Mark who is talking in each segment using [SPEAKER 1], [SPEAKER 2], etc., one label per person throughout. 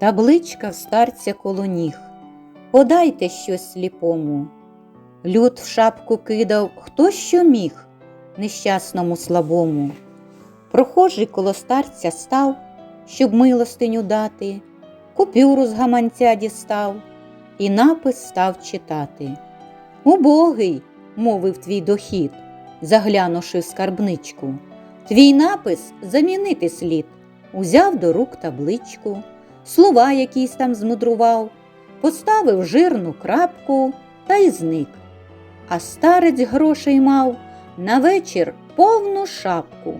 [SPEAKER 1] Табличка в старця коло ніг. Подайте щось сліпому. Люд в шапку кидав, хто що міг, нещасному слабому. Прохожий коло старця став, щоб милостиню дати, купюру з гаманця дістав і напис став читати. Убогий, мовив твій дохід, заглянувши в скарбничку. Твій напис замінити слід. Узяв до рук табличку, слова якісь там змудрував, поставив жирну крапку та й зник. А старець грошей мав на вечір повну шапку.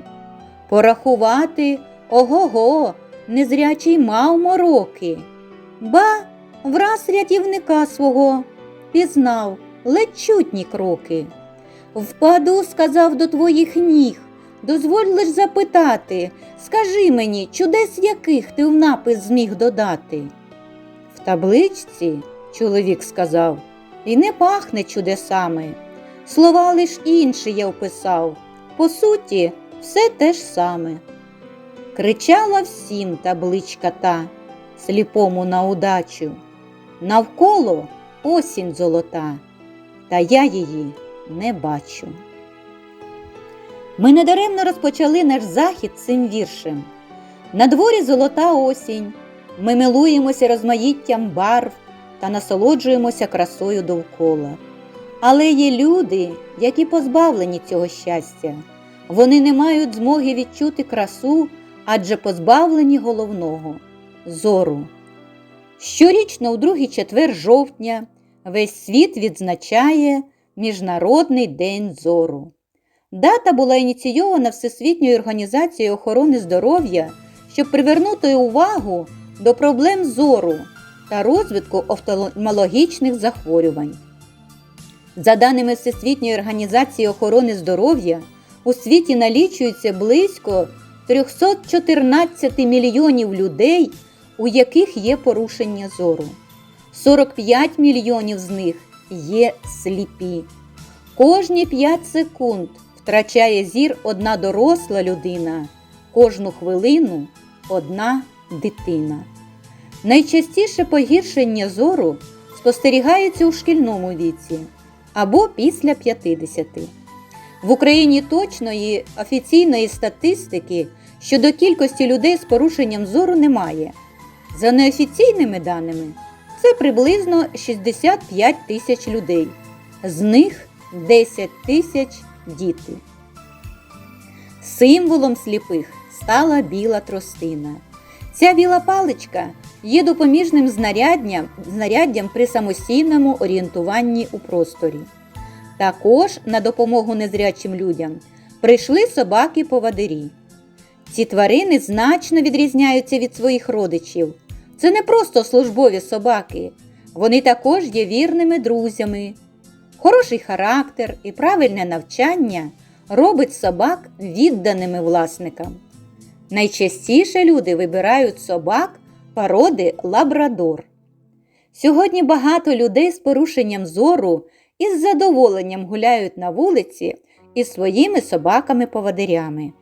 [SPEAKER 1] Порахувати ого-го, незрячий мав мороки. Ба, враз рятівника свого пізнав ледь чутні кроки. Впаду, сказав до твоїх ніг, дозволь лиш запитати, скажи мені, чудес яких ти в напис зміг додати. В табличці, чоловік сказав, і не пахне чудесами. Слова лиш інші я вписав, по суті, все те ж саме. Кричала всім табличка та, сліпому на удачу. Навколо осінь золота, та я її не бачу. Ми недаремно розпочали наш захід цим віршем. На дворі золота осінь. Ми милуємося розмаїттям барв та насолоджуємося красою довкола. Але є люди, які позбавлені цього щастя. Вони не мають змоги відчути красу, адже позбавлені головного зору. Щорічно у другий четвер жовтня весь світ відзначає Міжнародний день зору. Дата була ініційована Всесвітньою організацією охорони здоров'я, щоб привернути увагу до проблем зору та розвитку офтальмологічних захворювань. За даними Всесвітньої організації охорони здоров'я, у світі налічується близько 314 мільйонів людей, у яких є порушення зору. 45 мільйонів з них є сліпі. Кожні 5 секунд втрачає зір одна доросла людина, кожну хвилину одна дитина. Найчастіше погіршення зору спостерігається у шкільному віці або після 50. В Україні точної офіційної статистики щодо кількості людей з порушенням зору немає. За неофіційними даними, це приблизно 65 тисяч людей, з них 10 тисяч діти. Символом сліпих стала біла тростина. Ця біла паличка є допоміжним знаряддям, знаряддям при самостійному орієнтуванні у просторі. Також на допомогу незрячим людям прийшли собаки-повадирі. Ці тварини значно відрізняються від своїх родичів. Це не просто службові собаки, вони також є вірними друзями. Хороший характер і правильне навчання робить собак відданими власникам. Найчастіше люди вибирають собак породи лабрадор. Сьогодні багато людей з порушенням зору із задоволенням гуляють на вулиці із своїми собаками-поводирями.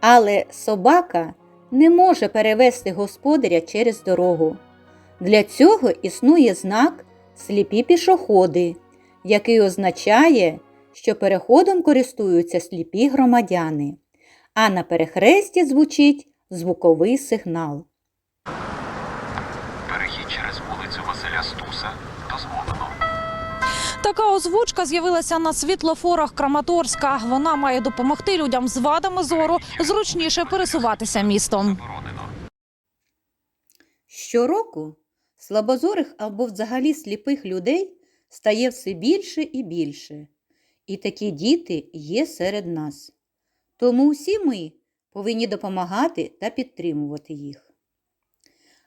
[SPEAKER 1] Але собака не може перевести господаря через дорогу. Для цього існує знак сліпі пішоходи, який означає, що переходом користуються сліпі громадяни, а на перехресті звучить звуковий сигнал.
[SPEAKER 2] Перехід через вулицю Василя Стуса дозволено.
[SPEAKER 3] Така озвучка з'явилася на світлофорах Краматорська. Вона має допомогти людям з вадами зору зручніше пересуватися містом.
[SPEAKER 1] Щороку слабозорих або взагалі сліпих людей стає все більше і більше. І такі діти є серед нас. Тому всі ми повинні допомагати та підтримувати їх.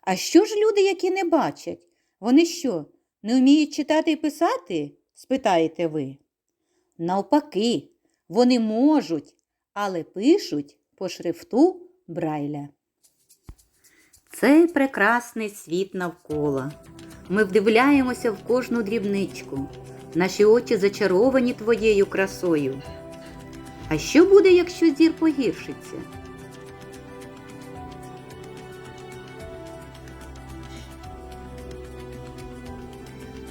[SPEAKER 1] А що ж люди, які не бачать? Вони що, не вміють читати і писати? спитаєте ви. Навпаки, вони можуть, але пишуть по шрифту Брайля. Цей прекрасний світ навколо. Ми вдивляємося в кожну дрібничку. Наші очі зачаровані твоєю красою. А що буде, якщо зір погіршиться?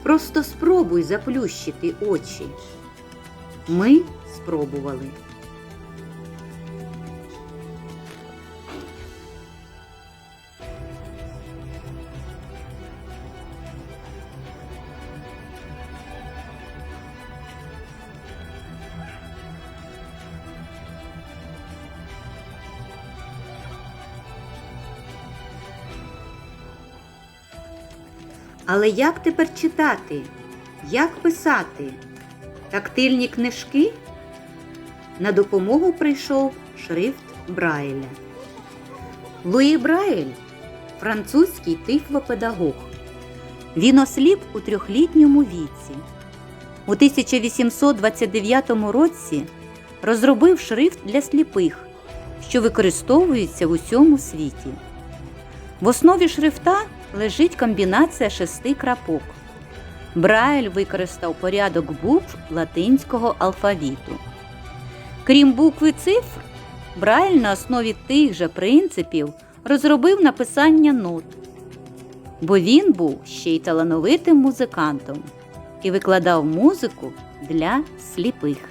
[SPEAKER 1] Просто спробуй заплющити очі. Ми спробували. Але як тепер читати? Як писати? Тактильні книжки? На допомогу прийшов шрифт Брайля. Луї Брайль французький тифлопедагог. Він осліп у трьохлітньому віці. У 1829 році розробив шрифт для сліпих, що використовується в усьому світі. В основі шрифта лежить комбінація шести крапок. Брайль використав порядок букв латинського алфавіту. Крім букви цифр, Брайль на основі тих же принципів розробив написання нот, бо він був ще й талановитим музикантом і викладав музику для сліпих.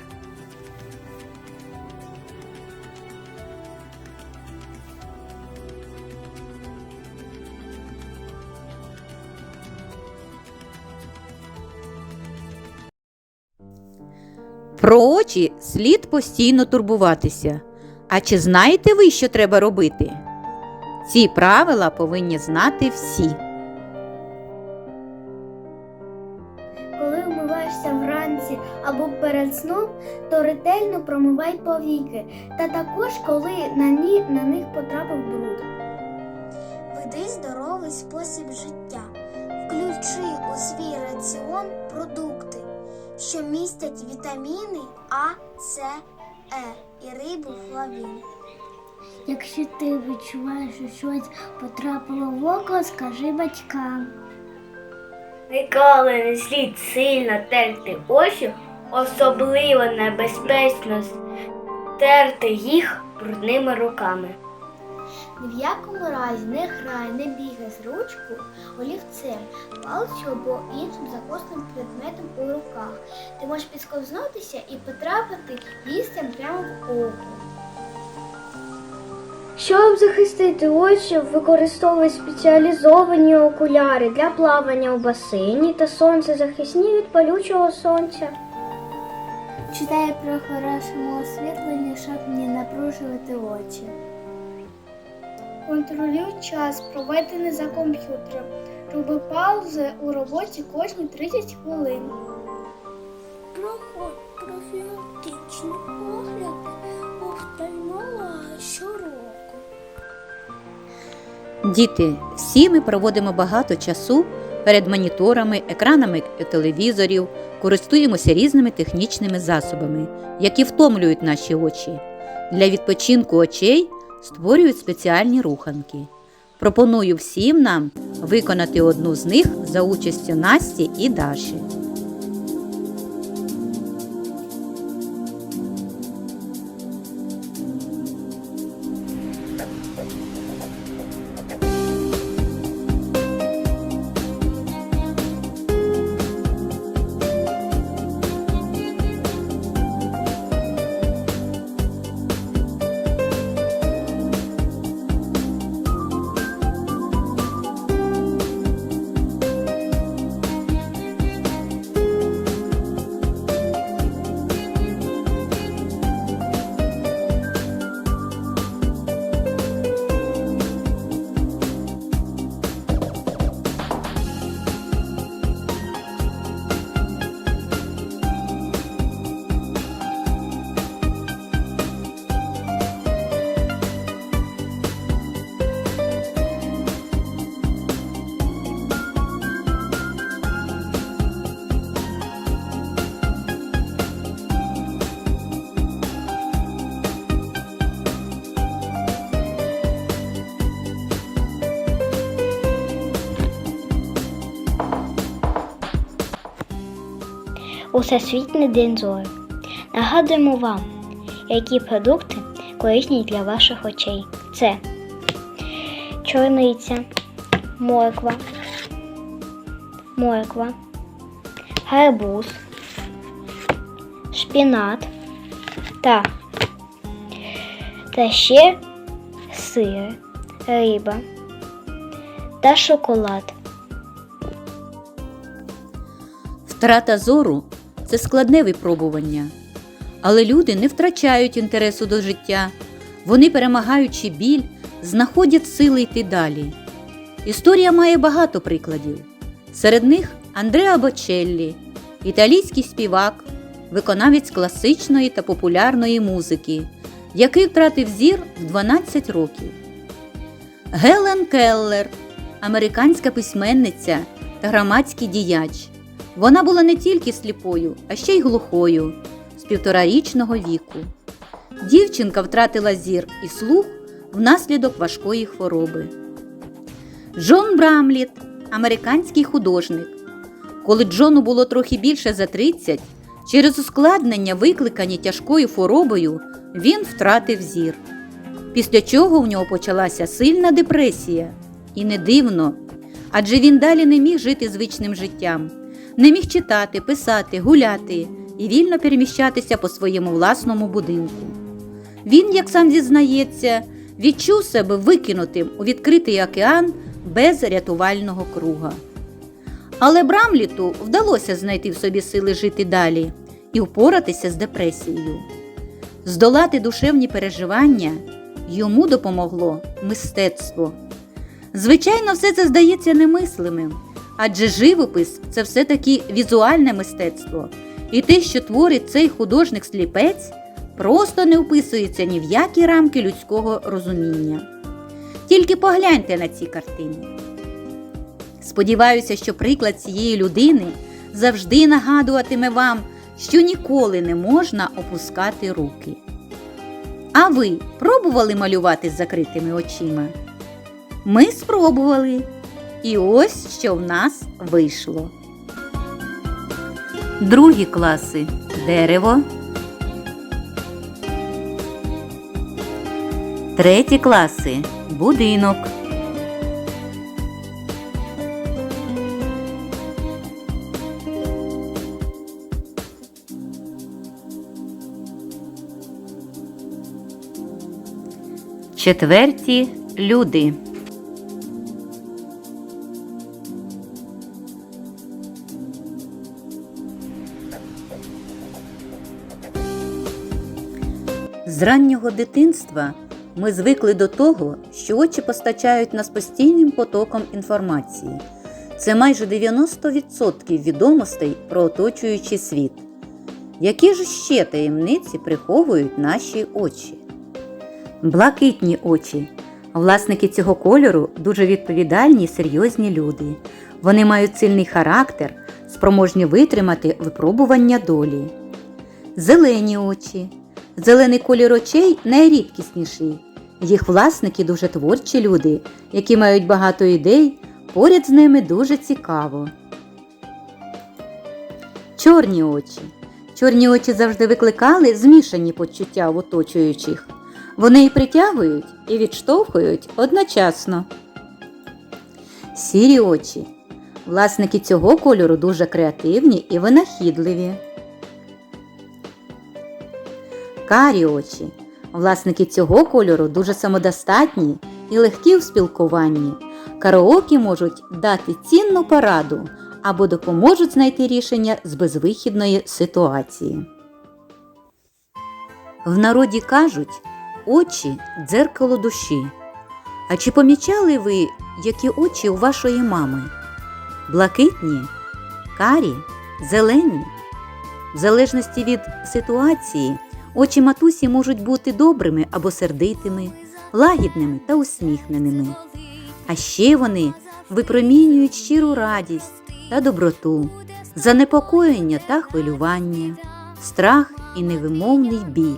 [SPEAKER 1] Про очі слід постійно турбуватися. А чи знаєте ви, що треба робити? Ці правила повинні знати всі.
[SPEAKER 4] Коли вмиваєшся вранці або перед сном, то ретельно промивай повіки, та також коли на, ні, на них потрапив бруд.
[SPEAKER 5] Веди здоровий спосіб життя. Включи у свій раціон продукти, що містять вітаміни А, С, Е і рибу флавін.
[SPEAKER 4] Якщо ти відчуваєш, що щось потрапило в око, скажи батькам.
[SPEAKER 6] Ніколи не слід сильно терти очі, особливо небезпечно терти їх брудними руками.
[SPEAKER 4] Ні в якому разі не грай, не бігай з ручкою, олівцем, палицю або іншим закосним предметом у руках. Ти можеш підсковзнутися і потрапити лістям прямо в око.
[SPEAKER 5] Щоб захистити очі, використовують спеціалізовані окуляри для плавання у басейні та сонцезахисні від палючого сонця.
[SPEAKER 4] Читай про хорошому освітлення, щоб не напружувати очі. Контролюй час, проведений за комп'ютером. Роби паузи у роботі кожні 30 хвилин.
[SPEAKER 5] Проходь профілактичний огляд офтальмолога щороку.
[SPEAKER 1] Діти, всі ми проводимо багато часу перед моніторами, екранами телевізорів, користуємося різними технічними засобами, які втомлюють наші очі. Для відпочинку очей створюють спеціальні руханки. Пропоную всім нам виконати одну з них за участю Насті і Даші.
[SPEAKER 5] У Всесвітній день зору. Нагадуємо вам, які продукти корисні для ваших очей. Це чорниця, морква, морква, гарбуз, шпінат та, та ще сир, риба та шоколад.
[SPEAKER 1] Втрата зору це складне випробування. Але люди не втрачають інтересу до життя. Вони, перемагаючи біль, знаходять сили йти далі. Історія має багато прикладів. Серед них Андреа Бочеллі, італійський співак, виконавець класичної та популярної музики, який втратив зір в 12 років. Гелен Келлер, американська письменниця та громадський діяч. Вона була не тільки сліпою, а ще й глухою з півторарічного віку. Дівчинка втратила зір і слух внаслідок важкої хвороби. Джон Брамліт, американський художник. Коли Джону було трохи більше за 30, через ускладнення, викликані тяжкою хворобою, він втратив зір. Після чого в нього почалася сильна депресія. І не дивно, адже він далі не міг жити звичним життям, не міг читати, писати, гуляти і вільно переміщатися по своєму власному будинку. Він, як сам зізнається, відчув себе викинутим у відкритий океан без рятувального круга. Але Брамліту вдалося знайти в собі сили жити далі і впоратися з депресією. Здолати душевні переживання йому допомогло мистецтво. Звичайно, все це здається немислимим, адже живопис це все-таки візуальне мистецтво, і те, що творить цей художник-сліпець, просто не вписується ні в які рамки людського розуміння. Тільки погляньте на ці картини. Сподіваюся, що приклад цієї людини завжди нагадуватиме вам, що ніколи не можна опускати руки. А ви пробували малювати з закритими очима? Ми спробували. І ось що в нас вийшло. Другі класи дерево. Треті класи будинок. Четверті люди. З раннього дитинства ми звикли до того, що очі постачають нас постійним потоком інформації. Це майже 90% відомостей про оточуючий світ. Які ж ще таємниці приховують наші очі? Блакитні очі. Власники цього кольору дуже відповідальні і серйозні люди. Вони мають сильний характер, спроможні витримати випробування долі. Зелені очі. Зелений колір очей найрідкісніший. Їх власники дуже творчі люди, які мають багато ідей, поряд з ними дуже цікаво. Чорні очі. Чорні очі завжди викликали змішані почуття в оточуючих. Вони і притягують, і відштовхують одночасно. Сірі очі. Власники цього кольору дуже креативні і винахідливі. Карі очі. Власники цього кольору дуже самодостатні і легкі в спілкуванні. Караокі можуть дати цінну пораду або допоможуть знайти рішення з безвихідної ситуації. В народі кажуть очі дзеркало душі. А чи помічали ви, які очі у вашої мами? Блакитні, карі, зелені? В залежності від ситуації. Очі матусі можуть бути добрими або сердитими, лагідними та усміхненими. А ще вони випромінюють щиру радість та доброту, занепокоєння та хвилювання, страх і невимовний біль.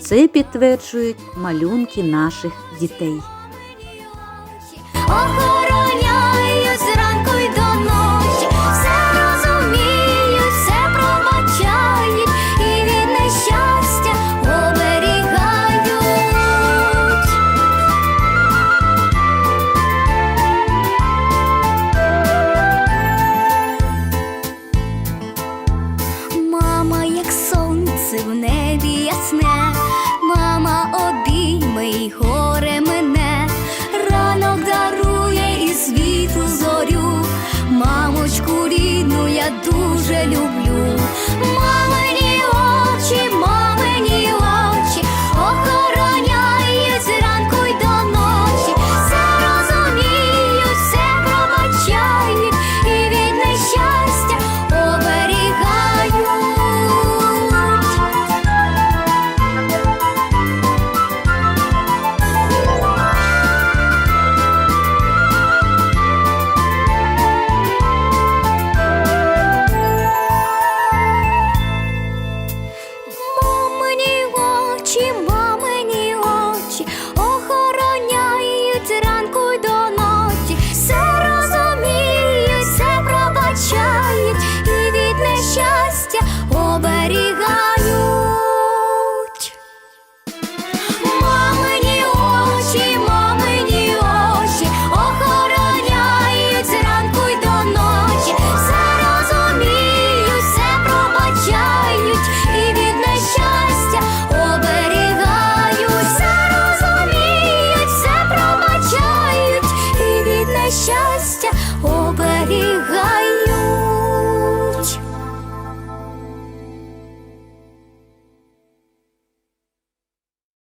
[SPEAKER 1] Це підтверджують малюнки наших дітей.
[SPEAKER 7] сонце в небі ясне, мама обійме й горе мене, ранок дарує і світу зорю, мамочку рідну я дуже люблю. Мама